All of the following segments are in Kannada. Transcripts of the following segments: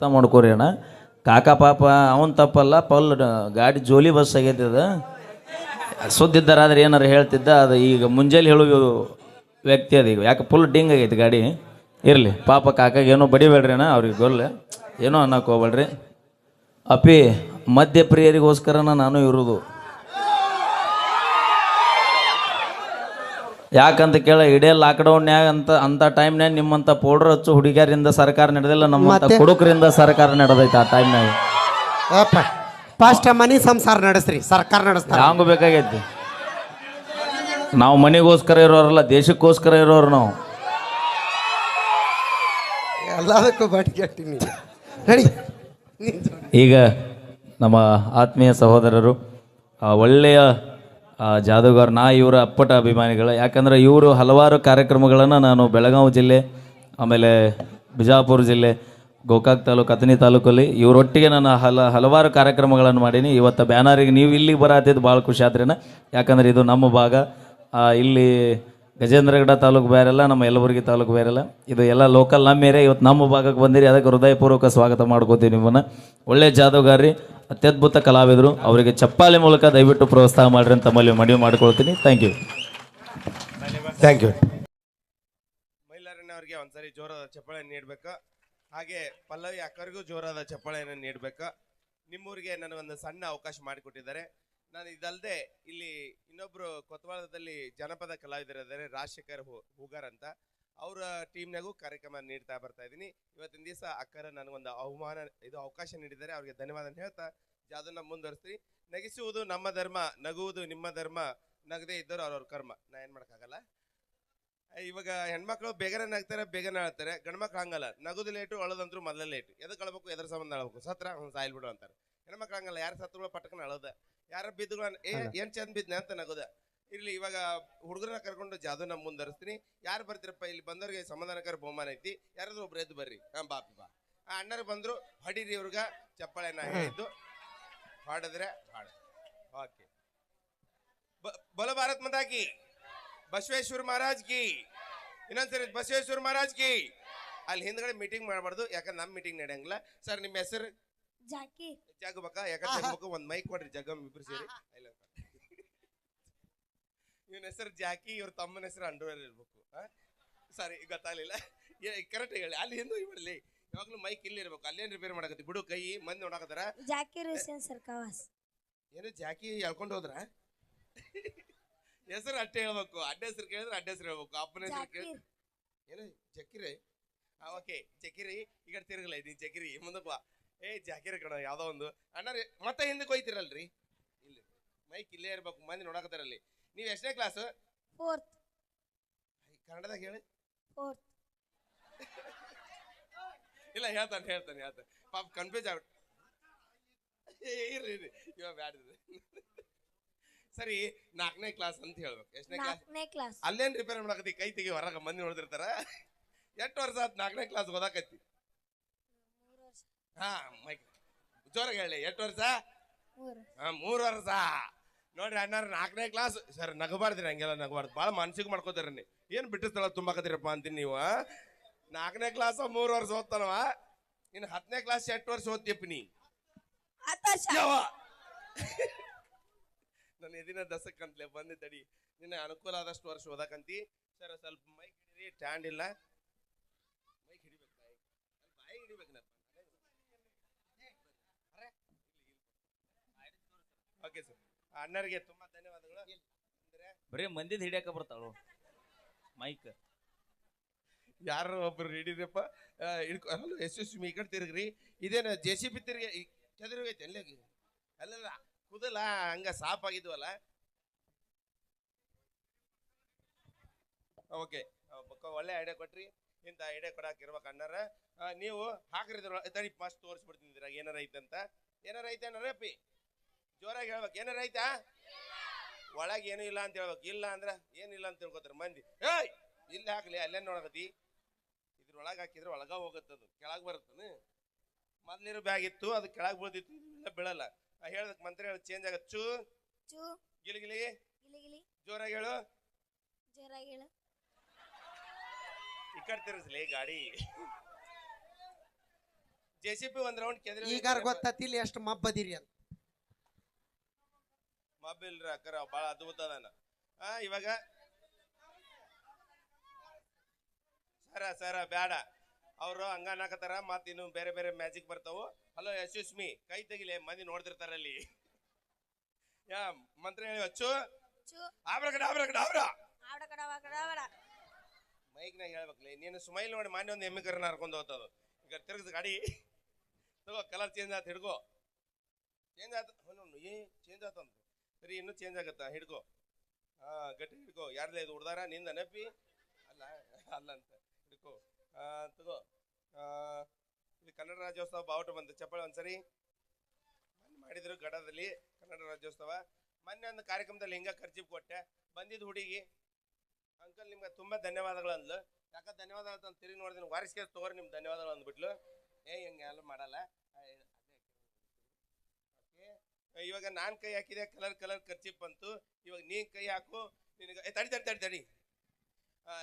ಅರ್ಥ ಮಾಡ್ಕೋರಿ ಅಣ್ಣ. ಕಾಕ ಪಾಪ ಅವನ್ ತಪ್ಪಲ್ಲ ಪಲ್ ಗಾಡಿ ಜೋಲಿ ಬಸ್ ಆಗೈತೆ ಅದು ಸುದ್ದಿದ್ದಾರಾದ್ರೆ ಏನಾರು ಹೇಳ್ತಿದ್ದ, ಅದು ಈಗ ಮುಂಜಾನೆ ಹೇಳುವ ವ್ಯಕ್ತಿ ಅದು ಈಗ. ಯಾಕೆ ಫುಲ್ ಡಿಂಗ್ ಆಗೈತಿ ಗಾಡಿ. ಇರಲಿ, ಪಾಪ ಕಾಕಾಗೆ ಏನೋ ಬಡಿಬೇಡ್ರಿ ಅಣ್ಣ, ಅವ್ರಿಗೆ ಗೊಲ್ಲ. ಏನೋ ಅನ್ನಕ್ಕೆ ಹೋಗ್ಬೇಡ್ರಿ. ಅಪ್ಪಿ, ಮದ್ಯಪ್ರಿಯರಿಗೋಸ್ಕರನ ನಾನು ಇರೋದು. ಯಾಕಂತ ಕೇಳ ಇಡೇ ಲಾಕ್ಡೌನ್ಯಾಗ ಅಂತ ಅಂತ ಟೈಮ್ನ್ಯಾಗ ನಿಮ್ಮಂತ ಪೌಡ್ರ್ ಹಚ್ಚು ಹುಡುಗಿಯರಿಂದ ಸರ್ಕಾರ ನಡೆದಿಲ್ಲ ನಮ್ಮಂತ ಕುಡುಕರಿಂದ ಸರ್ಕಾರ ನಡೆದೈತೆ ಆ ಟೈಮ್ನಾಗ ಅಪ್ಪ ಫಸ್ಟ್ ಮನಿ ಸಂಸಾರ ನಡೆಸ್ರಿ ಸರ್ಕಾರ ನಡೆಸ್ತಾರ. ಹಂಗ ಬೇಕಾಗೈತಿ? ನಾವು ಮನೆಗೋಸ್ಕರ ಇರೋರಲ್ಲ ದೇಶಕ್ಕೋಸ್ಕರ ಇರೋರು ನಾವು. ಎಲ್ಲದಕ್ಕೂ ನಡಿ ಈಗ ನಮ್ಮ ಆತ್ಮೀಯ ಸಹೋದರರು ಆ, ಒಳ್ಳೆಯ ಜಾದೂಗಾರ್ ನಾ ಇವರ ಅಪ್ಪಟ ಅಭಿಮಾನಿಗಳು, ಯಾಕಂದ್ರೆ ಇವರು ಹಲವಾರು ಕಾರ್ಯಕ್ರಮಗಳನ್ನು ನಾನು ಬೆಳಗಾವಿ ಜಿಲ್ಲೆ, ಆಮೇಲೆ ಬಿಜಾಪುರ ಜಿಲ್ಲೆ, ಗೋಕಾಕ್ ತಾಲೂಕು, ಅಥಣಿ ತಾಲೂಕಲ್ಲಿ ಇವರೊಟ್ಟಿಗೆ ನಾನು ಹಲ, ಹಲವಾರು ಕಾರ್ಯಕ್ರಮಗಳನ್ನು ಮಾಡೀನಿ. ಇವತ್ತು ಬ್ಯಾನರಿಗೆ ನೀವು ಇಲ್ಲಿಗೆ ಬರತ್ತಿದ್ದು ಭಾಳ ಖುಷಿ ಆದ್ರೇನ? ಯಾಕಂದ್ರೆ ಇದು ನಮ್ಮ ಭಾಗ. ಇಲ್ಲಿ ಗಜೇಂದ್ರಗಡ ತಾಲೂಕು ಬೇರೆಲ್ಲ ನಮ್ಮ ಯಲಬುರ್ಗಿ ತಾಲೂಕು ಬೇರೆಲ್ಲ. ಇದು ಎಲ್ಲ ಲೋಕಲ್ ನಮ್ಮ ಏರಿಯಾ ಇವತ್ತು ನಮ್ಮ ಭಾಗಕ್ಕೆ ಬಂದಿರಿ ಅದಕ್ಕೆ ಹೃದಯಪೂರ್ವಕ ಸ್ವಾಗತ ಮಾಡ್ಕೋತೀವಿ ನಿಮ್ಮನ್ನು. ಒಳ್ಳೆ ಜಾದೂಗಾರ್ರಿ ಅತ್ಯದ್ಭುತ ಕಲಾವಿದರು. ಅವರಿಗೆ ಚಪ್ಪಾಳೆ ಮೂಲಕ ದಯವಿಟ್ಟು ಪ್ರೋತ್ಸಾಹ ಮಾಡ್ರಿ ಅಂತ ಮಲ್ಲಿ ಮನವಿ ಮಾಡ್ಕೊಳ್ತೀನಿ. ಥ್ಯಾಂಕ್ ಯು ಥ್ಯಾಂಕ್ ಯು ಅವ್ರಿಗೆ ಒಂದ್ಸರಿ ಜೋರಾದ ಚಪ್ಪಾಳೆ ನೀಡಬೇಕು. ಹಾಗೆ ಪಲ್ಲವಿ ಅಕ್ಕರಿಗೂ ಜೋರಾದ ಚಪ್ಪಾಳೆಯನ್ನು ನೀಡಬೇಕು. ನಿಮ್ಮೂರಿಗೆ ನನಗೊಂದು ಸಣ್ಣ ಅವಕಾಶ ಮಾಡಿಕೊಟ್ಟಿದ್ದಾರೆ. ನಾನು ಇದಲ್ಲದೆ ಇಲ್ಲಿ ಇನ್ನೊಬ್ರು ಕೊತ್ವಾಳದಲ್ಲಿ ಜನಪದ ಕಲಾವಿದರಿದ್ದಾರೆ ರಾಜಶೇಖರ್ ಹೂಗಾರ್ ಅಂತ. ಅವರ ಟೀಮ್ನಾಗೂ ಕಾರ್ಯಕ್ರಮ ನೀಡ್ತಾ ಬರ್ತಾ ಇದ್ದೀನಿ. ಇವತ್ತಿನ ದಿವಸ ಅಕ್ಕರ ನನಗೊಂದು ಅವಮಾನ, ಇದು ಅವಕಾಶ ನೀಡಿದ್ದಾರೆ. ಅವರಿಗೆ ಧನ್ಯವಾದ ಹೇಳ್ತಾ ಜಾದನ್ನ ಮುಂದುವರಿಸ್ತೀನಿ. ನಗಿಸುವುದು ನಮ್ಮ ಧರ್ಮ, ನಗುವುದು ನಿಮ್ಮ ಧರ್ಮ, ನಗದೇ ಇದ್ದರೂ ಅವ್ರವ್ರ ಕರ್ಮ. ನಾ ಏನು ಮಾಡೋಕ್ಕಾಗಲ್ಲ. ಇವಾಗ ಹೆಣ್ಮಕ್ಳು ಬೇಗನೆ ನಗ್ತಾರೆ, ಬೇಗನೆ ಅಳ್ತಾರೆ. ಗಂಡ್ಮಕ್ಳು ಹಂಗಲ್ಲ. ನಗುದು ಲೇಟು ಅಳೋದಂದ್ರು ಮೊದಲೇ ಲೇಟು. ಎದಕ್ಕೆ ಅಳ್ಬೇಕು, ಎದ್ರ ಸಂಬಂಧ ಅಳ್ಬೇಕು? ಸತ್ರ ಅವ್ನು ಸಾಯಿಲ್ ಬಿಡು ಅಂತಾರೆ. ಹೆಣ್ಮಕ್ಳು ಹಂಗಲ್ಲ. ಯಾರು ಸತ್ರ ಪಟ್ಟಕನ ಅಳದ? ಯಾರ ಬಿದ್ದು ಏ ಏನ್ ಚಂದ ಬಿದ್ನೆ ಅಂತ ನಗೋದ. ಇರ್ಲಿ ಇವಾಗ ಹುಡುಗರನ್ನ ಕರ್ಕೊಂಡು ಜಾದೂನ ಮುಂದರಿಸ್ತೀನಿ ಯಾರು ಬರ್ತೀರಪ್ಪ ಇಲ್ಲಿ ಬಂದವ್ರಿಗೆ ಸಮಾಧಾನಕರ ಬಹುಮಾನ ಐತಿ. ಯಾರಾದ್ರೂ ಒಬ್ರು ಎದ್ದು ಬರ್ರಿ. ಹಾ ಬಾಪ ಬಾ ಆ ಅಣ್ಣರು ಬಂದ್ರು ಹೊಡೀರಿ ಇವ್ರಿಗ ನಾ ಹೇಳಿದ್ದು ಹಾಡಿದ್ರೆ ಹಾಡು. ಓಕೆ. ಬಲ ಭಾರತ್ ಮಾತಾ ಕಿ. ಬಸವೇಶ್ವರ ಮಹಾರಾಜ್ ಕಿ. ಇನ್ನೊಂದ್ಸರಿ ಬಸವೇಶ್ವರ ಮಹಾರಾಜ್ ಕಿ. ಅಲ್ಲಿ ಹಿಂದ್ಗಡೆ ಮೀಟಿಂಗ್ ಮಾಡಬಾರ್ದು. ಯಾಕಂದ್ರೆ ನಮ್ಮ ಮೀಟಿಂಗ್ ನಡೆಯಂಗಿಲ್ಲ. ಸರ್ ನಿಮ್ಮ ಹೆಸರು? ಜಾಕಿ. ಜಗಬಕ? ಯಾಕಂದ್ರೆ ಜಗಬಕ ಒಂದ್ ಮೈಕ್ ಕೊಡ್ರಿ ಜಗಮ್ ಇಬ್ರು ಸೇರಿ. ಇವನ ಹೆಸರು ಜಾಕಿ ಇವ್ರ ತಮ್ಮನ ಹೆಸರು ಅಂಡರ್ವೇರ್ ಇರ್ಬೇಕು. ಸಾರಿ ಗೊತ್ತಾಗ್ಲಿಲ್ಲ. ಕರೆಕ್ಟ್ ಹೇಳಿ. ಅಲ್ಲಿ ಹಿಂದೂ ಬಿಡ್ಲಿ ಯಾವಾಗ್ಲೂ ಮೈಕ್ ಇಲ್ಲಿ ಇರ್ಬೇಕು. ಅಲ್ಲೇನ್ ರಿಪೇರ್ ಮಾಡಕತ್ತಿ? ಬಿಡು ಕೈ ಮಂದಿ ನೋಡಕತ್ತಾರ. ಜಾಕಿ ಹುಸೇನ್ ಸರ್ಕವಾಸ್ ಏನು ಜಾಕಿ ಎಳ್ಕೊಂಡು ಹೋದ್ರ? ಹೆಸರು ಅಷ್ಟೇ ಹೇಳ್ಬೇಕು. ಅಡ್ಡ ಹೆಸರು ಕೇಳಿದ್ರೆ ಅಡ್ಡ ಹೆಸರು ಹೇಳ್ಬೇಕು. ಅಪ್ಪನ ಹೆಸರು ಕೇಳಿ ಏನು? ಜಕ್ಕಿರಿ ಓಕೆ ಜಕಿರಿ. ಈಗ ತಿರುಗಲ್ಲ ಇದೀನಿ ಜಕಿರಿ. ಮುಂದಕ್ಕೆ ಬಾ. ಏ ಜಾಕಿರ ಕಣ ಯಾವ್ದೋ ಒಂದು. ಅಣ್ಣ ಮತ್ತೆ ಹಿಂದೆ ಕೊಯ್ತಿರಲ್ರಿ? ಇಲ್ಲಿ ಮೈಕ್ ಇಲ್ಲೇ ಇರ್ಬೇಕು ಮಂದಿ ನೋಡಕತ್ತಾರಲ್ಲಿ. ನೀವು ಎಷ್ಟನೇ ಕ್ಲಾಸ್ ಫೋರ್ತ್ ಕನ್ನಡದಾಗ ಹೇಳಿ. ಫೋರ್ತ್ ಇಲ್ಲ ಹೇಳ್ತಾನೆ ಹೇಳ್ತಾನೆ ಹೇಳ್ತಾನೆ. ಪಾಪ ಕನ್ಫ್ಯೂಸ್ ಆಗ ಇರ್ರಿ ಇವಾಗ. ಸರಿ ನಾಲ್ಕನೇ ಕ್ಲಾಸ್ ಅಂತ ಹೇಳ್ಬೇಕು. ಎಷ್ಟನೇ ಕ್ಲಾಸ್ ನಾಲ್ಕನೇ ಕ್ಲಾಸ್ ಅಲ್ಲೇನ್ ರಿಪೇರ್ ಮಾಡಕತ್ತಿ? ಕೈ ತೆಗಿ ಹೊರಗೆ ಮಂದಿ ನೋಡ್ತಿರ್ತಾರ. ಎಷ್ಟು ವರ್ಷ ಆತ್ ನಾಲ್ಕನೇ ಕ್ಲಾಸ್ ಓದಾಕತ್ತಿ? ಹಾ ಮೈಕ್ ಜೋರಾಗಿ ಹೇಳಿ ಎಷ್ಟು ವರ್ಷ? ಮೂರು. ಹಾ ಮೂರು ವರ್ಷ. ನೋಡ್ರಿ ಅಣ್ಣಾರ ನಾಲ್ಕನೇ ಕ್ಲಾಸ್ ಸರ್ ನಗಬಾರ್ದ್ರಿ ಹಂಗೆಲ್ಲ ನಗಬಾರ್ದು. ಭಾಳ ಮನ್ಸಿಗೆ ಮಾಡ್ಕೋತೀರಿ ನೀ ಏನು ಬಿಟ್ಟಿರ್ತಲ್ಲ ತುಂಬಾಕತ್ತೀರಪ್ಪ ಅಂತೀನಿ ನೀವು ನಾಲ್ಕನೇ ಕ್ಲಾಸ್ ಮೂರು ವರ್ಷ ಓದ್ತಾನವ. ಇನ್ನು ಹತ್ತನೇ ಕ್ಲಾಸ್ ಎಷ್ಟು ವರ್ಷ ಓದ್ತಿಯಪ್ಪ ನೀ. ನನ್ನ ಎದಿನ ದಸಕ್ಕಂತಲೇ ಬಂದೆ ತಡಿ. ನಿನ್ನ ಅನುಕೂಲ ಆದಷ್ಟು ವರ್ಷ ಓದಕಂತಿ. ಸರ್ ಸ್ವಲ್ಪ ಮೈಕ್ ಹಿಡಿರಿ ಸ್ಟ್ಯಾಂಡ್ ಇಲ್ಲ. ಮೈಕ್ ಹಿಡಿಬೇಕು ಬಾಯಿ ಬಾಯಿ ಹಿಡಿಬೇಕು ನಾನು ಓಕೆ ಸರ್ ಅಣ್ಣರಿಗೆ ತುಂಬಾ ಧನ್ಯವಾದಗಳು. ಅಂದ್ರೆ ಬರೀ ಮಂದಿದ್ ಹಿಡಿಯಕ ಬರ್ತಾಳು. ಮೈಕ್ ಯಾರು ಒಬ್ರು ಹಿಡಿದ್ರಪ್ಪ? ಹಿಡ್ಕೊ ಅಲ್ಲ ಯಶಸ್ವಿ ಈ ಕಡೆ ತಿರುಗ್ರಿ. ಇದೇನು ಜೆ ಸಿ ಬಿ ತಿರುಗಿ ಚದುರುಗೈತೆ ಅಲ್ಲೇ ಅಲ್ಲಲ್ಲ ಕುದಲ ಹಂಗ ಸಾಫ್ ಆಗಿದ್ವಲ್ಲ? ಓಕೆ ಒಳ್ಳೆ ಐಡಿಯಾ ಕೊಟ್ರಿ. ಇಂಥ ಐಡಿಯಾ ಕೊಡಕ್ಕೆ ಇರ್ಬೇಕು ಅಣ್ಣಾರ. ನೀವು ಹಾಕ್ರಿದ್ರ ತಡಿ ಫಸ್ಟ್ ತೋರಿಸ್ಬಿಡ್ತೀನಿ ಇದ್ರಾಗ ಏನಾರ ಐತಂತ? ಏನಾರ ಐತೆ ಅಣ್ಣರಪ್ಪಿ ಜೋರಾಗಿ ಹೇಳ್ಬೇಕು. ಏನಾರ ಐತಾ? ಒಳಗೆ ಏನೂ ಇಲ್ಲ ಅಂತ ಹೇಳ್ಬೇಕು. ಇಲ್ಲ ಅಂದ್ರೆ ಏನಿಲ್ಲ ಅಂತ ತಿಳ್ಕೊತಾರೆ ಮಂದಿ. ಏಯ್! ಇಲ್ಲಿ ಹಾಕ್ಲಿ ಅಲ್ಲೇ ನೋಡಕತಿ ಇದ್ರೊಳಗೆ ಹಾಕಿದ್ರೆ ಒಳಗ ಹೋಗತ್ತದು ಕೆಳಗೆ ಬರುತ್ತನು. ಮೊದ್ಲಿರೋ ಬ್ಯಾಗ್ ಇತ್ತು ಅದು ಕೆಳಗೆ ಬೀಳ್ತಿತ್ತು ಇಲ್ಲ ಬೀಳಲ್ಲ. ಆ ಹೇಳ್ದಕ್ಕೆ ಮಂತ್ರಿ ಹೇಳಿ ಚೇಂಜ್ ಆಗತ್ತೆ. ಚೂ. ಚೂ. ಗಿಲಿಗಿಲಿ ಗಿಲಿ. ಗಿಲಿ ಜೋರಾಗಿ ಹೇಳು. ಜೋರಾಗಿ ಹೇಳು. ಈ ಕಡೆ ತಿರ್ಗಿಸ್ಲಿ ಗಾಡಿ. ಜೆ ಸಿ ಪಿ ಒಂದ್ ರೌಂಡ್ ಕೇಂದ್ರ ಈಗ ಗೊತ್ತಿಲ್ಲ ಇಲ್ಲಿ ಎಷ್ಟು ಮಬ್ಬದಿರಿ ಅಂತ. ಮೊಬೈಲ್ ಅಕ್ಕರ ಬಾಳ ಅದ್ಭುತ ಅದಾನ. ಆ ಇವಾಗ ಸರ ಸರ ಬ್ಯಾಡ. ಅವರು ಹಂಗ ಮತ್ತೆ ಮತ್ ಇನ್ನು ಬೇರೆ ಬೇರೆ ಮ್ಯಾಜಿಕ್ ಬರ್ತಾವು. ಹಲೋ ಯಶಸ್ವಿ ಕೈ ತೆಗಿಲೆ ಮಂದಿ ನೋಡ್ತಿರ್ತಾರ ಅಲ್ಲಿ. ಯಾ ಮಂತ್ರ ಹೇಳಿ ಅಚ್ಚು. ಮೈಕ್ ಆಬ್ರ ಕಡೆ ಆಬ್ರ ಕಡೆ ಮೈಕ್ನಾಗ ಹೇಳ್ಬೇಕಲ್ಲ ನೀನು ಸ್ಮೈಲ್ ನೋಡಿ ಮಾನ್ಯ ಒಂದು ಎಮ್ಮೆ ಕರ್ನ ಹರ್ಕೊಂಡು ಹೋಗ್ತದ ಈಗ ತಿರ್ಗದ ಗಾಡಿ. ತಗೋ ಕಲರ್ ಚೇಂಜ್ ಆಯ್ತು ಹಿಡ್ಕೋ. ಚೇಂಜ್ ಆಯ್ತು ಏ ಚೇಂಜ್ ಆತಂತ ಸರಿ, ಇನ್ನೂ ಚೇಂಜ್ ಆಗತ್ತಾ? ಹಿಡ್ಕೋ. ಹಾ, ಗಟ್ಟಿ ಹಿಡ್ಕೋ. ಯಾರ್ದೇ ಇದು ಹುಡ್ದಾರ, ನಿಂದ ನೆಪಿ ಅಲ್ಲ ಅಲ್ಲ ಅಂತ ಹಿಡ್ಕೋ ತಗೋ. ಇಲ್ಲಿ ಕನ್ನಡ ರಾಜ್ಯೋತ್ಸವ ಬಾವುಟ ಬಂತು. ಚಪ್ಪಾಳೆ ಒಂದ್ಸರಿ. ಮಾಡಿದ್ರು ಗಡದಲ್ಲಿ ಕನ್ನಡ ರಾಜ್ಯೋತ್ಸವ. ಮೊನ್ನೆ ಒಂದು ಕಾರ್ಯಕ್ರಮದಲ್ಲಿ ಹಿಂಗ ಖರ್ಚಿಪ್ ಕೊಟ್ಟೆ. ಬಂದಿದ್ದು ಹುಡುಗಿ. ಅಂಕಲ್ ನಿಮ್ಗೆ ತುಂಬಾ ಧನ್ಯವಾದಗಳು ಅಂದ್ಲು. ಯಾಕ ಧನ್ಯವಾದ ಅಂತ ತಿರುಗಿ ನೋಡಿದ್ರೆ ವಾರಿಸ್ಕೆ ತಗೋರಿ, ನಿಮ್ಗೆ ಧನ್ಯವಾದಗಳು ಅಂದ್ಬಿಟ್ಲು. ಏ, ಹಿಂಗೆ ಎಲ್ಲ ಮಾಡಲ್ಲ. ಇವಾಗ ನಾನು ಕೈ ಹಾಕಿದೆ ಕಲರ್ ಕಲರ್ ಖರ್ಚಿ ಬಂತು. ಇವಾಗ ನೀನ್ ಕೈ ಹಾಕು ನಿನಗೆ ತಡಿ ತಡಿ ತಡಿ ತಡಿ.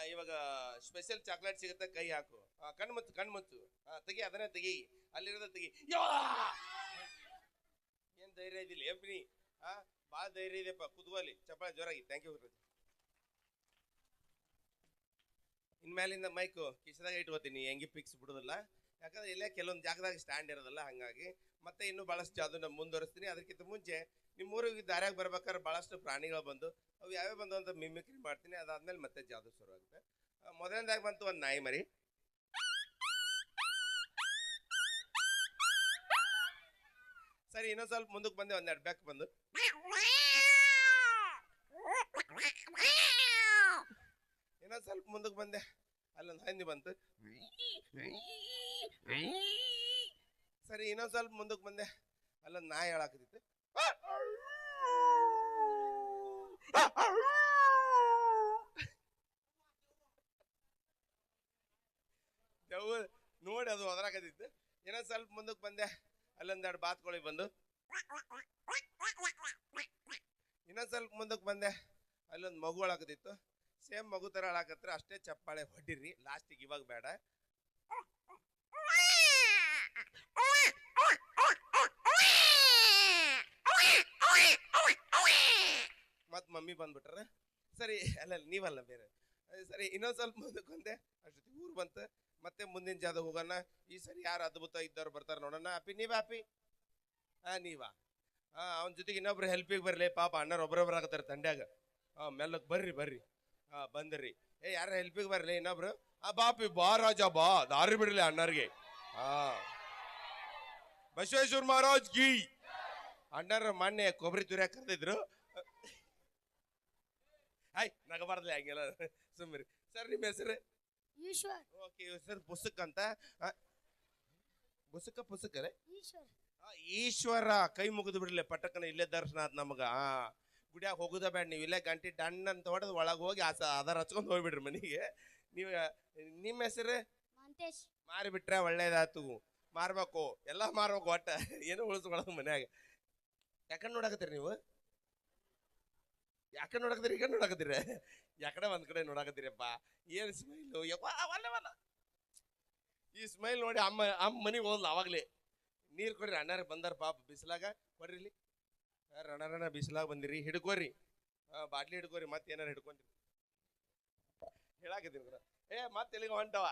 ಇವಾಗ ಸ್ಪೆಷಲ್ ಚಾಕ್ಲೇಟ್ ಸಿಗುತ್ತೆ ಕೈ ಹಾಕು. ಆ, ಕಣ್ಣು ಮುಚ್ಚು ಕಣ್ಣು ಮುಚ್ಚು. ಆ, ತೆಗಿ ಅದನ್ನೇ ತೆಗಿ. ಅಲ್ಲಿರೋದ ತೆಗಿ. ಏನು ಧೈರ್ಯ ಇದಿಲ್ಲ ಎಬ್ನಿ ಆ ಭಾಳ ಧೈರ್ಯ ಇದೆಪ್ಪ ಕುತ್ಕೋಲಿ ಚಪ್ಪಾಳೆ ಜೋರಾಗಿ. ಥ್ಯಾಂಕ್ ಯು ಇನ್ಮೇಲಿಂದ ಮೈಕು ಕಿಶದಾಗ ಇಟ್ಕೋತೀನಿ ಹೆಂಗೆ ಫಿಕ್ಸ್ ಬಿಡೋದಿಲ್ಲ. ಯಾಕಂದ್ರೆ ಇಲ್ಲೇ ಕೆಲವೊಂದು ಜಾಗದಾಗ ಸ್ಟ್ಯಾಂಡ್ ಇರೋದಿಲ್ಲ ಹಾಗಾಗಿ. ಮತ್ತೆ ಇನ್ನೂ ಭಾಳಷ್ಟು ಜಾದನ್ನ ಮುಂದುವರಿಸ್ತೀನಿ. ಅದಕ್ಕಿಂತ ಮುಂಚೆ ನಿಮ್ಮ ಊರಿಗೆ ದಾರ್ಯಾಗ ಬರ್ಬೇಕಾದ್ರೆ ಭಾಳಷ್ಟು ಪ್ರಾಣಿಗಳು ಬಂದು ಅವು ಯಾವ್ಯಾವ ಬಂದು ಅಂತ ಮಿಮಿಕ್ರಿ ಮಾಡ್ತೀನಿ. ಅದಾದ್ಮೇಲೆ ಮತ್ತೆ ಜಾದು ಶುರು ಆಗುತ್ತೆ ಆ, ಮೊದಲನೇದಾಗಿ ಬಂತು ಒಂದು ನಾಯಿ ಮರಿ. ಸರಿ ಇನ್ನೊಂದು ಸ್ವಲ್ಪ ಮುಂದಕ್ಕೆ ಬಂದೆ ಒಂದೆರಡು ಬ್ಯಾಕ್ ಬಂದು. ಇನ್ನೊಂದು ಸ್ವಲ್ಪ ಮುಂದಕ್ಕೆ ಬಂದೆ. ಅಲ್ಲೊಂದು ಹಂದಿ ಬಂತು. ಸರಿ, ಇನ್ನೊಂದು ಸ್ವಲ್ಪ ಮುಂದಕ್ಕೆ ಬಂದೆ. ಅಲ್ಲ ನಾಯಿ ಹೇಳಾಕತ್ತಿತ್ತು ದೆವ್ವ ನೋಡಿ ಅದು ಒದರಾಕತಿತ್ತು ಇನ್ನೊಂದು ಸ್ವಲ್ಪ ಮುಂದಕ್ಕೆ ಬಂದೆ. ಅಲ್ಲೊಂದೆರಡು ಬಾತ್ಕೊಳಿ ಬಂದು. ಇನ್ನೊಂದು ಸ್ವಲ್ಪ ಮುಂದಕ್ಕೆ ಬಂದೆ. ಅಲ್ಲೊಂದು ಮಗು ಹಾಕತಿತ್ತು ಸೇಮ್ ಮಗು ಥರ ಅಳಾಕತ್ರ ಅಷ್ಟೇ ಚಪ್ಪಾಳೆ ಹೊಡಿರಿ. ಲಾಸ್ಟಿಗೆ ಇವಾಗ ಬೇಡ. ಮತ್ ಮಮ್ಮಿ ಬಂದ್ಬಿಟ್ರೆ, ಸರಿ, ಅಲ್ಲ ನೀವಲ್ಲ ಬೇರೆ. ಸರಿ, ಇನ್ನೊಂದು ಸ್ವಲ್ಪ ಮುಂದಕ್ಕೆ ಬಂದೆ ಅಷ್ಟೊತ್ತಿಗೆ ಊರು ಬಂತು. ಮತ್ತೆ ಮುಂದಿನ ಜಾದ ಹೋಗೋಣ. ಈ ಸರಿ ಯಾರು ಅದ್ಭುತ ಇದ್ದವ್ರು ಬರ್ತಾರೆ ನೋಡೋಣ. ಹ್ಯಾಪಿ ನೀವ್ ಹ್ಯಾಪಿ ಹಾ, ನೀವಾ. ಹಾಂ, ಅವನ ಜೊತೆಗೆ ಇನ್ನೊಬ್ರು ಹೆಲ್ಪಿಗೆ ಬರಲಿ. ಪಾಪ ಅಣ್ಣರು ಒಬ್ಬರೊಬ್ರು ಆಗತ್ತಾರೆ ತಂಡ್ಯಾಗ. ಹಾ ಮೆಲ್ಲಕ್ ಬರ್ರಿ ಬರ್ರಿ. ಹಾಂ ಬಂದ್ರಿ. ಏ, ಯಾರ ಹೆಲ್ಪಿಗೆ ಬರಲಿ ಇನ್ನೊಬ್ರು? ಆ, ಬಾಪಿ, ಬಾ, ರಾಜ, ಬಾ. ದಾರಿ ಬಿಡಲಿ ಅಣ್ಣರಿಗೆ. ಹಾ. ಬಸವೇಶ್ವರ ಮಹಾರಾಜ್ ಗೀ ಅಣ್ಣರ ಮೊನ್ನೆ ಕೊಬ್ಬರಿ ತುರಿಯಾಕ ಕರೆದಿದ್ರು. ಹಾಯ್ ನಗಬಾರ್ದ್ಲಿ ಹಂಗೆಲ್ಲ. ಸುಮ್ಮರಿ ಸರ್ ನಿಮ್ಮ ಹೆಸರು? ಈಶ್ವರ್. ಓಕೆ ಸರ್ ಪುಸ್ತಕ ಅಂತ? ಪುಸ್ತಕ ಪುಸ್ತಕ ಪುಸ್ತಕರೇ ಈಶ್ವರ್. ಆ, ಈಶ್ವರ ಕೈ ಮುಗಿದು ಬಿಡ್ಲಿ ಪಟಕನ ಇಲ್ಲೇ ದರ್ಶನ ಆತ್ ನಮಗ. ಆ ಗುಡಿಯಾಗ ಹೋಗುದ ಬೇಡ ನೀವು ಇಲ್ಲೇ ಗಂಟೆ ಡಣ್ಣ ಅಂತ ಹೊಡೆದು ಒಳಗೆ ಹೋಗಿ ಆಸ ಆಧಾರ ಹಚ್ಕೊಂಡು ಹೋಗ್ಬಿಡ್ರಿ ಮನೆಗೆ. ನೀವು ನಿಮ್ಮ ಹೆಸರು? ಮಂತೇಶ್. ಮಾರಿಬಿಟ್ರೆ ಒಳ್ಳೇದಾತು ಮಾರ್ಬೇಕು. ಎಲ್ಲ ಮಾರ್ಬೇಕು ಒಟ್ಟ. ಏನು ಉಳಿಸ್ಕೊಳ್ಳೋದು ಮನ್ಯಾಗ. ಯಾಕಂಡ್ ನೋಡಕತ್ತೀರಿ ನೀವು? ಯಾಕಂಡ್ ನೋಡಕತ್ತೀರಿ ಈಗ ನೋಡಕತ್ತೀರಿ? ಯಾಕಡೆ ಒಂದ್ ಕಡೆ ನೋಡಕತ್ತೀರಪ್ಪ ಏನ್ ಸ್ಮೈಲು ಅವಲ್ಲ ಈ ಸ್ಮೈಲ್ ನೋಡಿ ಅಮ್ಮ ಅಮ್ಮ ಮನೆಗೆ ಹೋದ್ಲ ಅವಾಗ್ಲೇ. ನೀರ್ ಕೊಡ್ರಿ, ಅಣ್ಣಾರ ಬಂದಾರ ಪಾಪ ಬಿಸಿಲಾಗ. ಕೊಡ್ರಿ ರಣ ಬಿಸಿಲಾಗ ಬಂದಿರಿ, ಹಿಡ್ಕೋರಿ. ಬಾಟ್ಲಿ ಹಿಡ್ಕೋರಿ, ಮತ್ತೆ ಏನಾರ ಹಿಡ್ಕೊಂಡ್ರಿ ಹೇಳಾಕತ್ತೀನಿ. ಏ, ಮತ್ತೆ ಎಲ್ಲಿಗೆ ಹೊಂಟವ.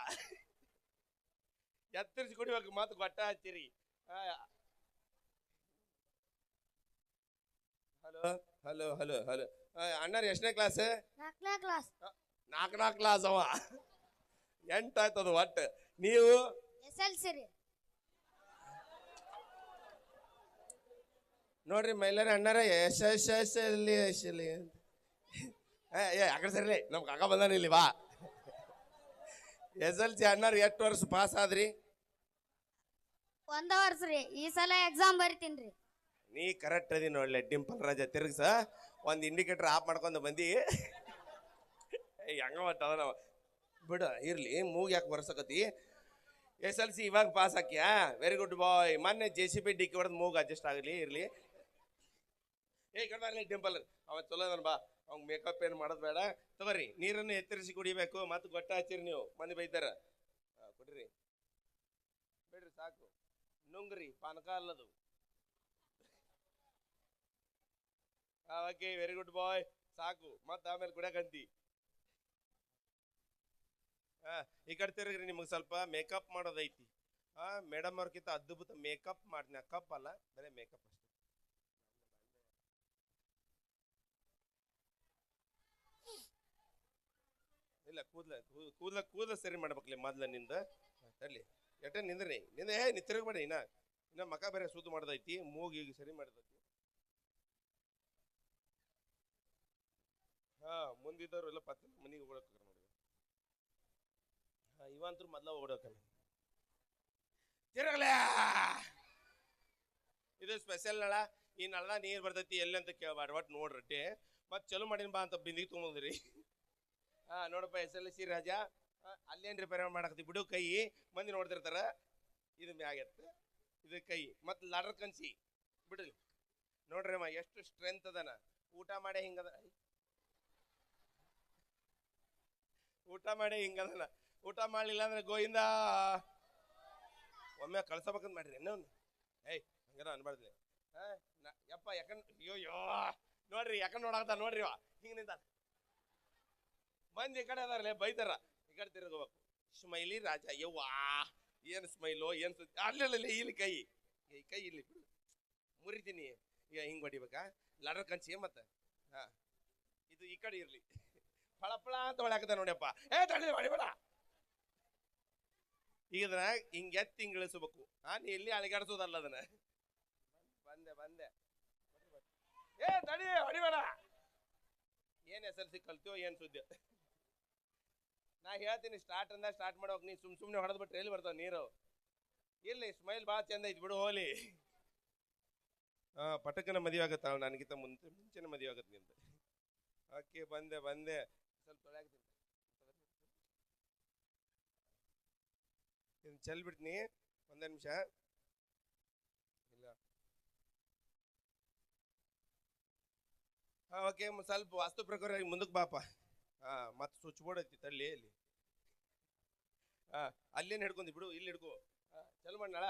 ಎತ್ತರಿಸಿ ಕುಡಿಬೇಕು, ಮತ್ತೆ ಗೊಟ್ಟ ಹಚ್ಚಿರಿ. Hello hello hello hello. ಅಣ್ಣಾರ ಎಷ್ಟನೇ ಕ್ಲಾಸ್ ನಾಲ್ಕನೇ ಕ್ಲಾಸ್ ನಾಲ್ಕು ನಾಲ್ಕು ಕ್ಲಾಸ್ ಅವ. ಎಂಟಾಯ್ತದ ಒಟ್ಟು. ನೀವು? ಎಸ್ ಎಲ್ ಸಿ ರೀ. ನೋಡ್ರಿ ಮೈಲಾರಿ ಅಣ್ಣಾರ ಎಸ್ ಎಸ್ ಎಸ್ ಎಲ್ಲಿ ಎಸ್ ಎಲ್ಲಿ. ಏ ಏ ಆ ಕಡೆ ಸರಿಲಿ ನಮ್ ಕಾಕ ಬಂದಾನ ಇಲ್ಲಿ ಬಾ. ಎಸ್ ಎಲ್ ಸಿ ಅಣ್ಣರ್ ಎಷ್ಟು ವರ್ಷ ಪಾಸ್ ಆದ್ರಿ? ಒಂದ ವರ್ಷ ರೀ. ಈ ಸಲ ಎಕ್ಸಾಮ್ ಬರಿತೀನಿ ರೀ. ನೀ ಕರೆಕ್ಟ್ ಅದಿ ನೋಡ್ಲೆ ಡಿಂಪಲ್ ರಾಜ ತಿರ್ಗ್ಸ. ಒಂದ್ ಇಂಡಿಕೇಟರ್ ಆಫ್ ಮಾಡ್ಕೊಂಡು ಬಂದಿ. ಹೆಂಗ ಮಟ್ಟ ನಾವ ಬಿಡ, ಇರ್ಲಿ, ಮೂಗ್ ಯಾಕೆ ಬರ್ಸಕತಿ ಎಸ್ ಎಲ್ ಸಿ ಇವಾಗ ಪಾಸ್ ಹಾಕ್ಯಾ? ವೆರಿ ಗುಡ್ ಬಾಯ್ ಮೊನ್ನೆ ಜೆ ಸಿ ಬಿ ಡಿಕ್ಕಿ ಹೊಡೆದು ಮೂಗ್ ಅಡ್ಜಸ್ಟ್ ಆಗಲಿ, ಇರ್ಲಿ. ಏ ಕಡ್ಬಾರ್ಲಿ ಟೆಂಪಲ್ ಅವ ಚಲೋ ಬಾ. ಅವ್ಗೆ ಮೇಕಪ್ ಏನು ಮಾಡೋದು ಬೇಡ. ತಗೋರಿ, ನೀರನ್ನು ಎತ್ತರಿಸಿ ಕುಡಿಬೇಕು. ಮತ್ತು ಗೊಟ್ಟ ಹಚ್ಚಿರಿ ನೀವು, ಮಂದಿ ಬೈತಾರ. ಕೊಡ್ರಿ. ಬಿಡ್ರಿ, ಸಾಕು. ನುಂಗ್ರಿ, ಪಾನಕ ಅಲ್ಲದು. ಓಕೆ ವೆರಿ ಗುಡ್ ಬಾಯ್ ಸಾಕು. ಮತ್ತೆ ಆಮೇಲೆ ಕುಡಿಯಕಂತಿ ಹಾ ಈ ಕಡೆ ತಿರುಗ್ರಿ ನಿಮಗೆ ಸ್ವಲ್ಪ ಮೇಕಪ್ ಮಾಡೋದೈತಿ. ಹಾ ಮೇಡಮ್ ಅವ್ರಕ್ಕಿಂತ ಅದ್ಭುತ ಮೇಕಪ್ ಮಾಡ್ತೀನಿ. ಕಪ್ ಅಲ್ಲ, ಬರೀ ಮೇಕಪ್ ಅಷ್ಟೇ. ಇಲ್ಲ, ಕೂದ್ಲ ಕೂದಲ, ಕೂದ್ಲ ಸರಿ ಮಾಡ್ಬೇಕಲ್ಲ ಮೊದ್ಲ ನಿಂದ. ತರ್ಲಿ ಎಟ್ಟ ನಿಂದ್ರಿ. ನಿಂದ, ಏ, ನೀ ತಿರುಗಬೇಡಿ ಇನ್ನ. ಇನ್ನ ಮಕ ಬೇರೆ ಸುದ್ದು ಮಾಡೋದೈತಿ. ಮೂಗು ಈಗ ಸರಿ ಮಾಡ್ದೈತಿ. ಹಾ, ಮುಂದಿದ್ದವ್ರು ಎಲ್ಲ ಪತ್ತ ಮನೆಗೆ ಓಡಕ್ ನೋಡಿ. ಹಾ, ಇವಂತ್ರು ಮೊದ್ಲ ಓಡೋಕಲ್ಲ ತಿರುಗಲೇ! ಇದು ಸ್ಪೆಷಲ್ ನಳ, ಈ ನಳದ ನೀರ್ ಬರ್ತೈತಿ ಎಲ್ಲಿ ಅಂತ ಕೇಳ್ಬಾರ್ದು ಒಟ್ಟು ನೋಡ್ರಟ್ಟಿ ಮತ್ತೆ ಚಲೋ ಮಾಡಿನ ಬಾ ಅಂತ ಬಿಂದಿಗೆ ತುಂಬೋದ್ರಿ ಹಾ, ನೋಡಪ್ಪ, ಎಸ್ ಎಲ್ ಸಿ ರಾಜ. ಅಲ್ಲೇನು ರಿಪೇರ್ ಮಾಡಕತ್ತಿ? ಬಿಡು ಕೈ. ಮಂದಿ ನೋಡ್ತಿರ್ತಾರ. ಇದು ಮ್ಯಾಗತ್ತ ಇದು ಕೈ. ಮತ್ತು ಲಾಡರ್ ಕನ್ಸಿ ಬಿಡ್ರಿ. ನೋಡ್ರಿ ಅಮ್ಮ, ಎಷ್ಟು ಸ್ಟ್ರೆಂತ್ ಅದನ. ಊಟ ಮಾಡೇ ಹಿಂಗದ ಐ. ಊಟ ಮಾಡಿ ಹಿಂಗದನ. ಊಟ ಮಾಡಲಿಲ್ಲ ಅಂದ್ರೆ ಗೋಯಿಂದ ಒಮ್ಮೆ ಕಳ್ಸಬೇಕಂತ ಮಾಡ್ರಿ ಒಂದು ಏಯ್ ಹಂಗಾರ ಅನ್ಬಾರ್ದು ಹಾ ನ- ಯಪ್ಪ ಅಯ್ಯೋ ಯೋ ನೋಡ್ರಿ, ಯಾಕಂದ್ ನೋಡಾಕತ್ತ ನೋಡ್ರಿ ವಾ ಹಿಂಗ ನಿಂತ ಮಂದಿ ಈ ಕಡೆ ಅದಾರಲ್ಲ ಬೈತಾರ. ಈ ಕಡೆ ತಿರುಗಬೇಕು. ಸ್ಮೈಲಿ ರಾಜ, ಯವ್ವಾ, ಏನ್ ಸ್ಮೈಲು, ಏನ್ ಸುದ್ದಿ ಅಲ್ಲಲ್ಲ ಇಲ್ಲಿ ಕೈ. ಈ ಕೈ ಇಲ್ಲಿ ಮುರಿತೀನಿ. ಈಗ ಹಿಂಗ್ ಹೊಡಿಬೇಕಾ? ಲಡರ್ ಕಂಚಿ ಮತ್ತೆ? ಹಾ. ಇದು ಈ ಕಡೆ ಇರ್ಲಿ. ಫಳ ಫಳ ಅಂತ ಹೊಳ್ಯಾಕತ್ತ ನೋಡಿಯಪ್ಪ. ಏ ತಡಿ ಹೊಡಿಬೇಡ ಈಗ ಹಿಂಗ್ ಎತ್ತಿ ಹಿಂಗ್ ಇಳಿಸ್ಬೇಕು. ಹಾ ನೀ ಎಲ್ಲಿ ಅಳಿಗಾಡ್ಸೋದಲ್ಲ ಅದನ್ನ. ಬಂದೆ ಬಂದೆ. ಏ, ತಡಿ ಹೊಡಿಬೇಡ ಏನ್ ಹೆಸರು ಸಿಕ್ಕಲ್ತೀವೋ ಏನ್ ಸುದ್ದಿ ನಾ ಹೇಳ್ತೀನಿ ಸ್ಟಾರ್ಟ್ ಅಂದ ಸ್ಟಾರ್ಟ್ ಮಾಡೋಕ್ ನೀ ಸುಮ್ ಸುಮ್ನೆ ಹೊಡೆದ್ ಬಿಟ್ರೆ ಎಲ್ಲಿ ಬರ್ತಾವ ನೀರು? ಇಲ್ಲಿ ಸ್ಮೈಲ್ ಭಾಳ ಚಂದ ಐತಿ ಬಿಡು ಹೋಲಿ ಹಾ ಪಟಕನ ಮದುವೆ ಆಗತ್ತ ನನಗಿಂತ ಮುಂಚೆ, ಮುಂಚೆನೆ ಮದುವೆ ಆಗತ್ತೆ ನಿಂದು. ಓಕೆ, ಬಂದೆ ಬಂದೆ. ಸ್ವಲ್ಪ ಚೆಲ್ಬಿಡ್ತೀನಿ. ಒಂದೇ ನಿಮಿಷ. ಇಲ್ಲ. ಹಾಂ ಓಕೆ ಸ್ವಲ್ಪ ವಾಸ್ತು ಪ್ರಕಾರ ಮುಂದಕ್ಕೆ ಬಾಪ. ಹಾಂ, ಮತ್ತೆ ಸ್ವಿಚ್ ಬೋರ್ಡ್ ಐತಿ, ತಳ್ಳಿ ಇಲ್ಲಿ. ಹಾಂ, ಅಲ್ಲೇನು ಹಿಡ್ಕೊಂಡಿ ಬಿಡು, ಇಲ್ಲಿ ಹಿಡ್ಕೊ. ಹಾಂ, ಚಲ್ ಮಾಡ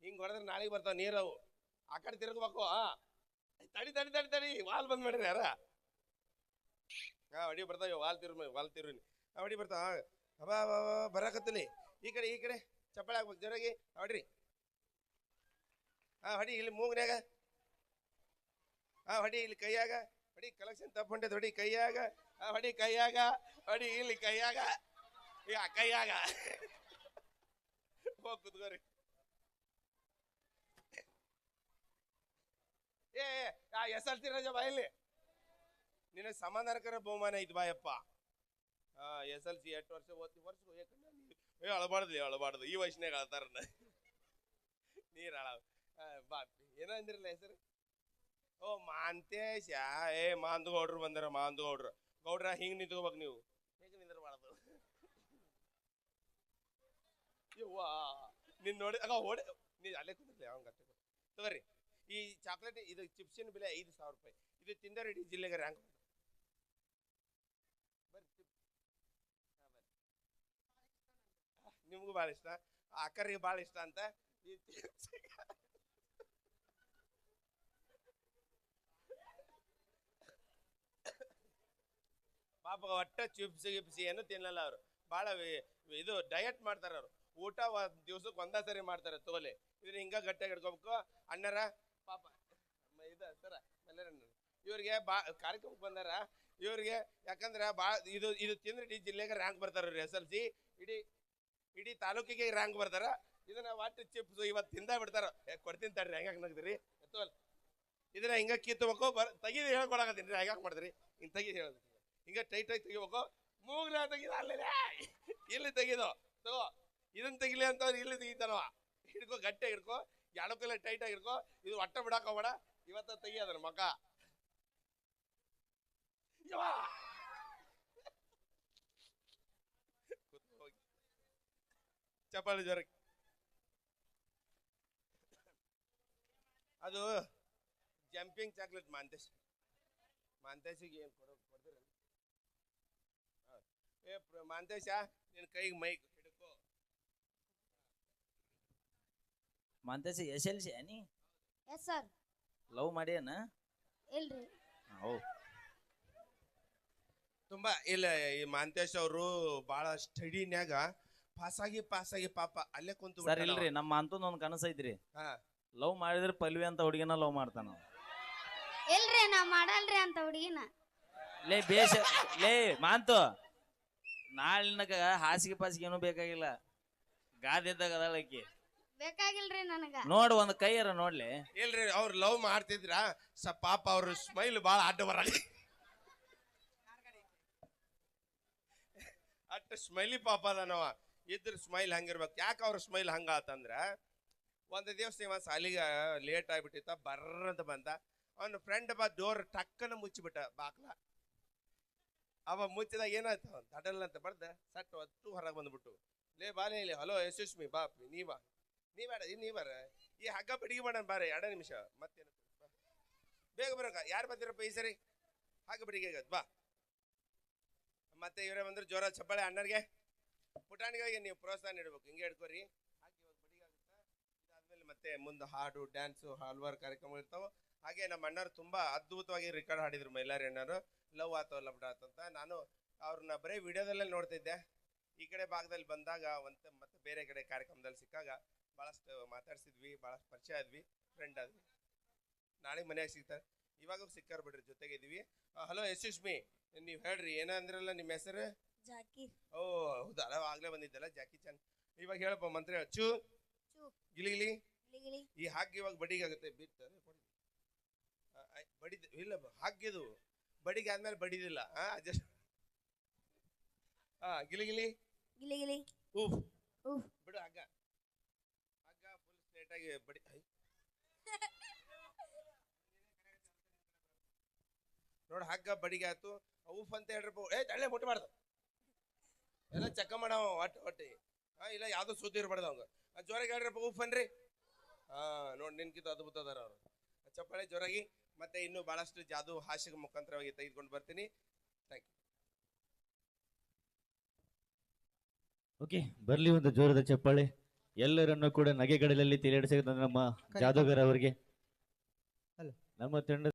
ಹಿಂಗೆ ಹೊಡೆದ್ರೆ ನಾಳೆಗೆ ಬರ್ತಾವ ನೀರವು ಆ ಕಡೆ ತಿರುಗಬೇಕು, ಹಾ. ತಡಿ ತಡಿ ತಡಿ ತಡಿ, ವಾಲ್ ಬಂದ್ ಮಾಡ್ರಿ ಯಾರ ಹಾ ಹೊಡಿ ಬರ್ತಾವ ವಾಲ್ ತಿರು ವಾಲ್ ಆ ಹೊಡಿ ಬರ್ತಾವ ಅಬಾ ಅಬಾ ಅಬಾ, ಬರಾಕತ್ತಲಿ. ಈ ಕಡೆ ಈ ಕಡೆ ಚಪ್ಪಳೆ ಹಾಕ್ಬೇಕು ಜೋರಾಗಿ. ಹೊಡ್ರಿ ಹಾಂ ಹೊಡಿ ಇಲ್ಲಿ ಮೂಗ್ನ್ಯಾಗ. ಆ ಹೊಡಿ ಇಲ್ಲಿ ಕೈಯಾಗ. ಹೊಡಿ ಕಲೆಕ್ಷನ್ ತಪ್ಪು ಹೊಂಟೈತೆ ಹೊಡಿ ಕೈಯಾಗ. ಆ ಹೊಡಿ ಕೈಯಾಗ. ಹೊಡಿ ಇಲ್ಲಿ ಕೈಯಾಗ. ಯಾ ಕೈಯಾಗ. ಹೋಗಿ ಕುತ್ಕೋರಿ. ಏ ಎಸ್ ಎಲ್ ಸಿ ರಜ ಇಲ್ಲಿ. ನಿನಗೆ ಸಮಾಧಾನಕರ ಬಹುಮಾನ ಇದು ಬಾಯಪ್ಪ. ಎಸ್ ಎಲ್ ಸಿ ಎಷ್ಟು ವರ್ಷ ಓದ್ತಿ, ವರ್ಷ ಏ, ಅಳಬಾರ್ದು ಅಳಬಾರ್ದು. ಈ ವಯಸ್ಸಿನಾಗ ಅಳ್ತಾರ ನೀರು ಅಳ ಬಾ, ಏನೋ ಅಂದಿರಲ್ಲ ಹೆಸರು? ಓ, ಮಾಂತೇಶ. ಏ ಮಾಂದು ಗೌಡ್ರು ಬಂದಾರ ಮಾಂದು ಗೌಡ್ರು ಗೌಡ್ರ ಹಿಂಗೆ ನಿಂತ್ಕೋಬೇಕು ನೀವು. ಹೇಗೆ ನಿಂದಿರಬಾರ್ದು? ಯವ್ವಾ, ನಿನ್ ನೋಡಿ, ಅಗ, ಓಡಿ. ನೀ ಅಲ್ಲೇ ಕುಂದಿರ್ಲಿ ಅವ್ನ ಗಟ್ಟೆ ತಗೋರಿ. ಈ ಚಾಕ್ಲೇಟ್, ಇದು ಚಿಪ್ಸಿನ ಬೆಲೆ ಐದು ಸಾವಿರ ರೂಪಾಯಿ. ಇದು ತಿಂದರೆ ಇಡೀ ಜಿಲ್ಲೆಗೆ ರ್ಯಾಂಕ್ ಬರ್ರಿ ಚಿಪ್ ಹಾ, ಬರ್ರಿ. ಆ, ನಿಮ್ಗೂ ಭಾಳ ಇಷ್ಟ. ಅಕ್ಕರಿಗೆ ಭಾಳ ಇಷ್ಟ ಅಂತ ಪಾಪ ಒಟ್ಟ ಚಿಪ್ಸ್ ಗಿಪ್ಸಿ ಏನು ತಿನ್ನಲ್ಲ ಅವರು. ಭಾಳ ಇದು ಡಯಟ್ ಮಾಡ್ತಾರೆ ಅವರು. ಊಟ ದಿವ್ಸಕ್ಕೆ ಒಂದೇ ಸರಿ ಮಾಡ್ತಾರೆ ತೋಲೆ ಇದನ್ನ ಹಿಂಗ ಗಟ್ಟಿಯಾಗಿ ಹಿಡ್ಕೋಬೇಕು ಅಣ್ಣರ, ಪಾಪ ಇದು ಸರ ಇವ್ರಿಗೆ ಬಾ ಕಾರ್ಯಕ್ರಮಕ್ಕೆ ಬಂದಾರ. ಇವ್ರಿಗೆ ಯಾಕಂದ್ರೆ ಬಾ, ಇದು ಇದು ತಿಂದ್ರೆ ಇಡೀ ಜಿಲ್ಲೆಗೆ ರ್ಯಾಂಕ್ ಬರ್ತಾರ ಎಸ್ ಎಲ್ ಸಿ. ಇಡೀ ಇಡೀ ತಾಲೂಕಿಗೆ ರ್ಯಾಂಕ್ ಬರ್ತಾರ ಇದನ್ನ ವಾಟರ್ ಚಿಪ್ಸ್ ಇವತ್ತು ತಿಂದ ಬಿಡ್ತಾರ. ಕೊಡ್ತೀನಿ ತಡ್ರಿ ಹೆಂಗಾಕ್ ನಗ್ದಿರಿ? ಎತ್ತುವಲ್. ಇದನ್ನ ಹಿಂಗ ಕಿತ್ತಬೇಕು ಬರ್ ತೆಗಿದು ಹೇಳ್ಕೊಡಕತ್ತೀನಿ ಹೆಂಗಾಕ್ ಮಾಡಿದ್ರಿ? ಹಿಂಗೆ ತೆಗಿದು ಹೇಳೋದು. ಹಿಂಗ ಟೈಟ್ ಆಗಿ ತೆಗಿಬೇಕು. ಮೂಗ್ರ ತೆಗಿದ, ಅಲ್ಲೇ ಇಲ್ಲಿ ತೆಗಿದು. ತಗೋ ಇದನ್ನ ತೆಗಿಲಿ ಅಂತ ಇಲ್ಲಿ ತೆಗಿತಾನವ. ಹಿಡ್ಕೋ, ಗಟ್ಟಿ ಹಿಡ್ಕೊ ಎಡಕ್ಕೆಲ್ಲ ಕೈಲ ಟೈಟ್ ಆಗಿ ಹಿಡ್ಕೋ, ಇದು ಒಟ್ಟ ಬಿಡಾಕೋಬೇಡ ಇವತ್ತ ತೆಗಿ ಅದನ್ನ ಮಕ ಯವ್ವಾ. ಕೂತ್ಕೋ ಹೋಗಿ. ಚಪ್ಪಾಳೆ ಜ್ವರ. ಅದು ಜಂಪಿಂಗ್ ಚಾಕ್ಲೇಟ್ ಮಾಂತೇಶ್. ಮಾಂತೇಶಿಗೆ ಏನು ಕೊಡೋ ಕೊಡ್ತೀರ? ಏ ಮಾಂತೇಶ ನಿನ್ನ ಕೈಗೆ ಮೈಕ್ ಹಿಡ್ಕೋ. ಮಾಂತೇಶ ಎಸ್ ಎಲ್ ಸಿ ನೀ ಎಸ್ ಸರ್. ಲವ್ ಮಾಡ್ಯಾನ? ಇಲ್ರಿ. ಹೌ ತುಂಬಾ ಇಲ್ಲ ಈ ಮಾಂತೇಶ್ ಅವರು ಭಾಳ ಸ್ಟಡಿನ್ಯಾಗ ಪಾಸಾಗಿ ಪಾಸಾಗಿ ಪಾಪ ಅಲ್ಲೇ ಕುಂತು ಸರ್ ಇಲ್ರಿ ನಮ್ಮ ಅಂತಂದ್ ಒಂದ್ ಕನಸ ಐತ್ರಿ. ಹಾ. ಲವ್ ಮಾಡಿದ್ರೆ ಪಲ್ವಿ ಅಂತ ಹುಡುಗಿನ ಲವ್ ಮಾಡ್ತಾನ. ಇಲ್ರಿ ನಾ ಮಾಡಲ್ರಿ ಅಂತ ಹುಡುಗಿನ. ಲೇ ಬೇಷ ಲೇ ಮಾಂತು. ನಾಳಿನಕ ಹಾಸಿಗೆ ಪಾಸಿಗೆ ಏನೂ ಬೇಕಾಗಿಲ್ಲ. ಗಾದಿದ್ದಾಗ ಆಕಿ. ಬೇಕಾಗಿಲ್ರಿ ನನಗ. ನೋಡು ಒಂದ್ ಕೈಯರ ನೋಡ್ಲಿ. ಇಲ್ರಿ ಅವ್ರು ಲವ್ ಮಾಡ್ತಿದ್ರ? ಸ ಪಾಪ ಅವ್ರ ಸ್ಮೈಲ್ ಬಾಳ ಅಡ್ಡ ಬರ ಅಟ್ಟ ಸ್ಮೈಲಿ ಪಾಪ ಅದಾನವ. ಇದ್ರ ಸ್ಮೈಲ್ ಹಂಗಿರ್ಬೇಕು. ಯಾಕೆ ಅವ್ರ ಸ್ಮೈಲ್ ಹಂಗ ಆತಂದ್ರ ಒಂದು ದಿವಸ ಇವ ಸಾಲಿಗೆ ಲೇಟ್ ಆಗಿಬಿಟ್ಟಿತ್ತ ಬರ್ರ ಅಂತ ಬಂದ. ಅವನ ಫ್ರೆಂಡ್ ಬಾ ಡೋರ್ ಟಕ್ಕನ ಮುಚ್ಚಿಬಿಟ್ಟ ಬಾಕ್ಲ ಅವ ಮುಚ್ಚಿದಾಗ ಏನಾಯ್ತು? ಅವ್ನ್ ತಡಲ್ ಅಂತ ಬರ್ದ, ಸಟ್ ಒತ್ತು ಹೊರಗೆ ಬಂದ್ಬಿಟ್ಟು, ಲೇ ಬಾಲೆ ಇಲ್ಲಿ ಹಲೋ ಯಶಸ್ವಿ, ಬಾ ನೀ ಬಾ ನೀ ಬೇಡ ನೀ ಬಾರ ಈ ಹಗ್ಗ ಬಿಡಿಗೆ ಮಾಡೋಣ ಬಾರೆ, ಎರಡು ನಿಮಿಷ, ಮತ್ತೇನು. ಬೇಗ ಬರೋಕ ಯಾರು ಬಂದಿರಪ್ಪ ಈ ಸರಿ? ಹಗ್ಗ ಬಿಡಿಗೆ ಬಾ. ಮತ್ತೆ ಇವರೇ ಬಂದ್ರೆ ಜೋರ ಚಪ್ಪಾಳೆ ಅಣ್ಣರಿಗೆ. ಪುಟಾಣಿಗಳಿಗೆ ನೀವು ಪ್ರೋತ್ಸಾಹ ನೀಡಬೇಕು. ಹಿಂಗೆ ಹಿಡ್ಕೋರಿ ಹಾಗೆ ಇವಾಗ ಬಡಿಗೆ ಆಗುತ್ತಾ ಇದಾದ್ಮೇಲೆ ಮತ್ತೆ ಮುಂದೆ ಹಾಡು ಡ್ಯಾನ್ಸು ಹಲವಾರು ಕಾರ್ಯಕ್ರಮ ಇರ್ತಾವೆ. ಹಾಗೆ ನಮ್ಮ ಅಣ್ಣರು ತುಂಬಾ ಅದ್ಭುತವಾಗಿ ರೆಕಾರ್ಡ್ ಹಾಡಿದ್ರು ಮೈಲಾರಿ ಅಣ್ಣರು ಲವ್ ಆತೋ ಲಬ್ಡ ಆತಂತ ನಾನು ಅವ್ರನ್ನ ಬರೀ ವಿಡಿಯೋದಲ್ಲೇ ನೋಡ್ತಿದ್ದೆ. ಈ ಕಡೆ ಭಾಗದಲ್ಲಿ ಬಂದಾಗ ಒಂತ ಮತ್ತೆ ಬೇರೆ ಕಡೆ ಕಾರ್ಯಕ್ರಮದಲ್ಲಿ ಸಿಕ್ಕಾಗ ಭಾಳಷ್ಟು ಮಾತಾಡ್ಸಿದ್ವಿ ಭಾಳಷ್ಟು ಪರಿಚಯ ಆದ್ವಿ ಫ್ರೆಂಡ್ ಆದ್ವಿ. ನಾಳೆ ಮನ್ಯಾಗ ಸಿಗ್ತಾರೆ. ಇವಾಗ ಸಿಕ್ಕಾರ ಬಿಡ್ರಿ ಜೊತೆಗೆ ಹಲೋ ಯಶಸ್ಮಿ ನೀವು ಹೇಳ್ರಿ, ಏನಂದ್ರಲ್ಲ ನಿಮ್ಮ ಹೆಸರು? ಜಾಕೀರ್ ಓ ಹೌದಾ? ಆಗ್ಲೇ ಬಂದಿದ್ದಲ್ಲ ಜಾಕಿ ಚಾನ್ ಇವಾಗ ಹೇಳಪ್ಪ ಮಂತ್ರಿ ಚೂ. ಚೂ. ಗಿಲಿ ಗಿಲಿ ಗಿಲಿಗಿಲಿ ಈ ಹಾಗೆ ಇವಾಗ ಬಡಿಗೆ ಆಗುತ್ತೆ. ಬಿತ್ತ ಇಲ್ಲ ಆ, ಬಡಿದ್ ಇಲ್ಲ ಹಾಕಿದು ಬಡಿಗೆ ಆದ್ಮೇಲೆ ಬಡಿದಿಲ್ಲ. ಹಾ ಜಸ್ಟ್ ಹಾ ಗಿಲಿ ಗಿಲಿ ಗಿಲಿಗಿಲಿ ಊಫ್. ಉಫ್. ಬಿಡು ಹಗ್ಗ. ಹಗ್ಗ ಫುಲ್ ಸ್ಟ್ರೇಟ್ ಆಗಿ ಬಡಿ ಐ. ನೋಡ್ ಹಗ್ಗ ಬಡಿಗೆ ಆಯ್ತು. ಊಫ್ ಅಂತ ಹೇಳ್ರಪ್ಪ. ಏ ತಳ್ಳೆ ಮುಟ್ಟಬಾರ್ದು ಎಲ್ಲ ಚೆಕ್ ಮಾಡವ ಒಟ್ಟು ಒಟ್ಟು. ಹಾ ಇಲ್ಲ ಯಾವ್ದೋ ಸುದ್ದಿ ಇರಬಾರ್ದು ಅವಂಗ. ಆ, ಜೋರಾಗಿ ಹೇಳ್ರಪ್ಪ ಅನ್ರಿ. ಹಾ ನೋಡಿ ನಿನ್ಕಿತ ಅದ್ಭುತ ಅದಾರ ಅವರು. ಚಪ್ಪಾಳೆ ಜೋರಾಗಿ ಮತ್ತೆ ಇನ್ನು ಬಹಳಷ್ಟು ಜಾದು ಹಾಸಿಗೆ ಮುಖಾಂತರವಾಗಿ ತೆಗೆದುಕೊಂಡು ಬರ್ತೀನಿ. ಥ್ಯಾಂಕ್ ಯು ಓಕೆ ಬರ್ಲಿ ಒಂದು ಜೋರದ ಚಪ್ಪಾಳೆ. ಎಲ್ಲರನ್ನು ಕೂಡ ನಗೆಗಡಲಲ್ಲಿ ತೇಲಾಡಿಸಿದ ನಮ್ಮ ಜಾದೂಗರ್ ಅವರಿಗೆ. ನಮ್ಮ ತಂಡ